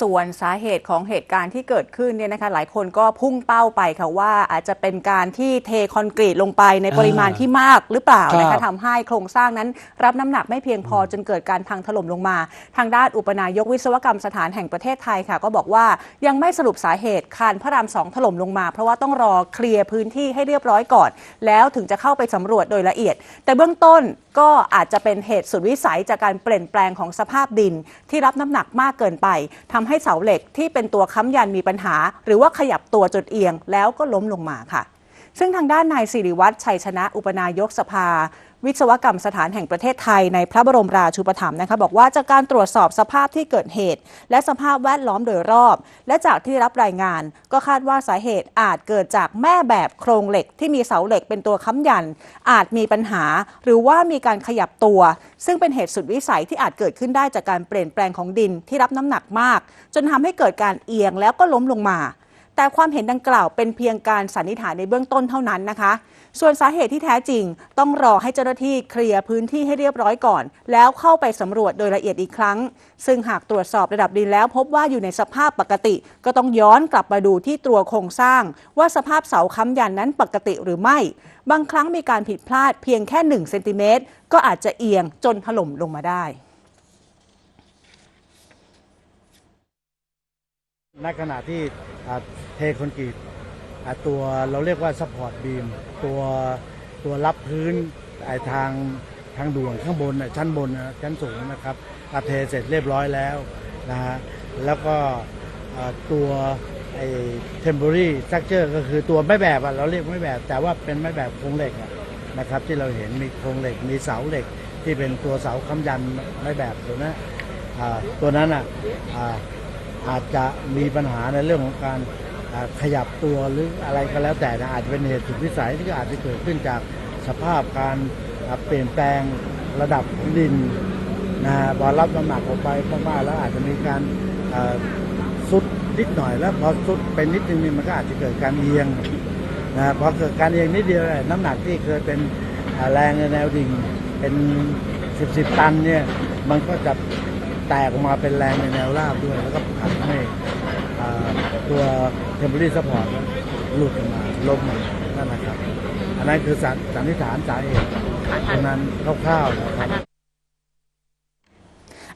ส่วนสาเหตุของเหตุการณ์ที่เกิดขึ้นเนี่ยนะคะหลายคนก็พุ่งเป้าไปค่ะว่าอาจจะเป็นการที่เทคอนกรีตลงไปในปริมาณที่มากหรือเปล่านะครัคะบทำให้โครงสร้างนั้น รับน้ำหนักไม่เพียงพอจนเกิดการพังถล่มลงมา ทางด้านอุปนายกวิศวกรรมสถานแห่งประเทศไทยค่ะ ก็บอกว่ายังไม่สรุปสาเหตุคานพระรามสองถล่มลงมา เพราะว่าต้องรอเคลียร์พื้นที่ให้เรียบร้อยก่อน แล้วถึงจะเข้าไปสำรวจโดยละเอียด แต่เบื้องต้นก็อาจจะเป็นเหตุสุดวิสัยจากการเปลี่ยนแปลงของสภาพดินที่รับน้ำหนักมากเกินไปทำให้เสาเหล็กที่เป็นตัวค้ำยันมีปัญหา หรือว่าขยับตัวจนเอียงแล้วก็ล้มลงมาค่ะ ซึ่งทางด้านนายสิริวัตรชัยชนะอุปนายกสภา วิศวกรรมสถานแห่งประเทศไทยในพระบรมราชูปถัมภ์นะคะบอกว่าจากการตรวจสอบสภาพที่เกิดเหตุ และสภาพแวดล้อมโดยรอบ และจากที่รับรายงาน ก็คาดว่าสาเหตุอาจเกิดจากแม่แบบโครงเหล็กที่มีเสาเหล็กเป็นตัวค้ำยัน อาจมีปัญหา หรือว่ามีการขยับตัว ซึ่งเป็นเหตุสุดวิสัยที่อาจเกิดขึ้นได้จากการเปลี่ยนแปลงของดินที่รับน้ำหนักมาก จนทำให้เกิดการเอียงแล้วก็ล้มลงมา แต่ความเห็นดังกล่าวเป็นเพียงการสันนิษฐานในเบื้องต้นเท่านั้นนะคะ ส่วนสาเหตุที่แท้จริง ต้องรอให้เจ้าหน้าที่เคลียร์พื้นที่ให้เรียบร้อยก่อน แล้วเข้าไปสำรวจโดยละเอียดอีกครั้ง ซึ่งหากตรวจสอบระดับดินแล้วพบว่าอยู่ในสภาพปกติ ก็ต้องย้อนกลับมาดูที่ตัวโครงสร้าง ว่าสภาพเสาค้ำยันนั้นปกติหรือไม่ บางครั้งมีการผิดพลาดเพียงแค่1เซนติเมตรก็อาจจะเอียงจนถล่มลงมาได้ ในขณะที่เทคอนกรีตตัวเราเรียกว่าซัพพอร์ตบีมตัวตัวรับพื้นไอทางทางด่วนข้างบนชั้นบนชั้นสูงนะครับอาเทเสร็จเรียบร้อยแล้วนะฮะแล้วก็ตัวไอ temporary structure ก็คือตัวไม่แบบอะเราเรียกไม่แบบ แต่ว่าเป็นไม่แบบโครงเหล็กนะครับ ที่เราเห็นมีโครงเหล็กมีเสาเหล็ก ที่เป็นตัวเสาค้ำยันไม่แบบตัวนั้นอ่าตัวนั้นอะ อาจจะมีปัญหาในเรื่องของการขยับตัวหรืออะไรก็แล้วแต่นะอาจจะเป็นเหตุสุดวิสัยที่อาจจะเกิดขึ้นจากสภาพการเปลี่ยนแปลงระดับของดินนะพอรับน้ำหนักออกไปมากๆแล้วอาจจะมีการสุดนิดหน่อยแล้วพอสุดเป็นนิดนึงนี่มันก็อาจจะเกิดการเอียงนะพอเกิดการเอียงนิดเดียวนี่ยน้ำหนักที่เคยเป็นแรงในแนวดิ่งเป็นสิบสิบตันเนี่ยมันก็จะ แตกออกมาเป็นแรงในแนวราบด้วย แล้วก็ผลักให้ตัวเทมเพอรี่ซัพพอร์ตหลุดออกมาล้มมานั่นนะครับ อันนั้นคือสันสันนิษฐานสาเหตุตรงนั้นคร่าวๆนะครับ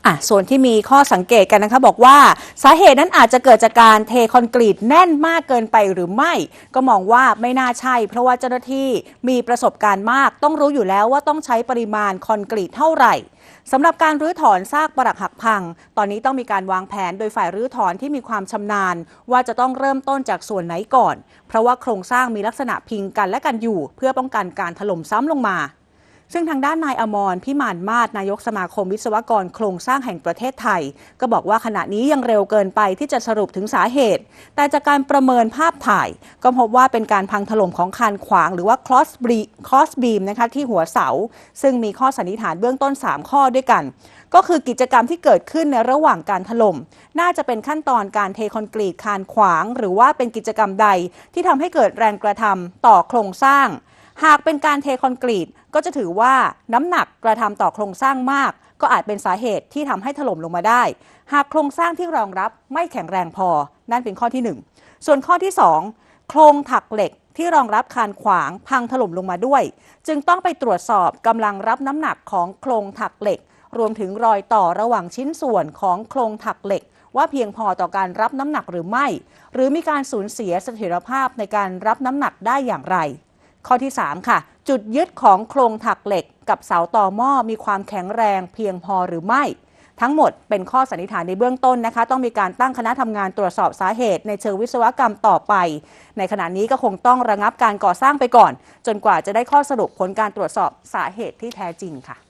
อะส่วนที่มีข้อสังเกตกันนะคะบอกว่าสาเหตุนั้นอาจจะเกิดจากการเทคอนกรีตแน่นมากเกินไปหรือไม่ ก็มองว่าไม่น่าใช่ เพราะว่าเจ้าหน้าที่มีประสบการณ์มาก ต้องรู้อยู่แล้วว่าต้องใช้ปริมาณคอนกรีตเท่าไหร่สำหรับการรื้อถอนซากปรักหักพัง ตอนนี้ต้องมีการวางแผนโดยฝ่ายรื้อถอนที่มีความชำนาญ ว่าจะต้องเริ่มต้นจากส่วนไหนก่อน เพราะว่าโครงสร้างมีลักษณะพิงกันและกันอยู่ เพื่อป้องกันการถล่มซ้ำลงมา ซึ่งทางด้านนายอมรพิมานมาศนายกสมาคมวิศวกรโครงสร้างแห่งประเทศไทย ก็บอกว่าขณะนี้ยังเร็วเกินไปที่จะสรุปถึงสาเหตุ แต่จากการประเมินภาพถ่าย ก็พบว่าเป็นการพังถล่มของคานขวาง หรือว่า cross beam cross beam นะคะที่หัวเสา ซึ่งมีข้อสันนิษฐานเบื้องต้น 3 ข้อด้วยกัน ก็คือกิจกรรมที่เกิดขึ้นในระหว่างการถล่มน่าจะเป็นขั้นตอนการเทคอนกรีตคานขวาง หรือว่าเป็นกิจกรรมใดที่ทำให้เกิดแรงกระทำต่อโครงสร้าง หากเป็นการเทคอนกรีตก็จะถือว่าน้ำหนักกระทำต่อโครงสร้างมาก ก็อาจเป็นสาเหตุที่ทำให้ถล่มลงมาได้ หากโครงสร้างที่รองรับไม่แข็งแรงพอ นั่นเป็นข้อที่ 1 ส่วนข้อที่ 2 โครงถักเหล็กที่รองรับคานขวางพังถล่มลงมาด้วย จึงต้องไปตรวจสอบกำลังรับน้ำหนักของโครงถักเหล็ก รวมถึงรอยต่อระหว่างชิ้นส่วนของโครงถักเหล็ก ว่าเพียงพอต่อการรับน้ำหนักหรือไม่ หรือมีการสูญเสียเสถียรภาพในการรับน้ำหนักได้อย่างไร ข้อที่ 3 ค่ะ จุดยึดของโครงถักเหล็ก กับเสาต่อหม้อมีความแข็งแรงเพียงพอหรือไม่ ทั้งหมดเป็นข้อสันนิษฐานในเบื้องต้นนะคะ ต้องมีการตั้งคณะทำงานตรวจสอบสาเหตุ ในเชิงวิศวกรรมต่อไป ในขณะนี้ก็คงต้องระงับการก่อสร้างไปก่อน จนกว่าจะได้ข้อสรุปผลการตรวจสอบสาเหตุที่แท้จริงค่ะ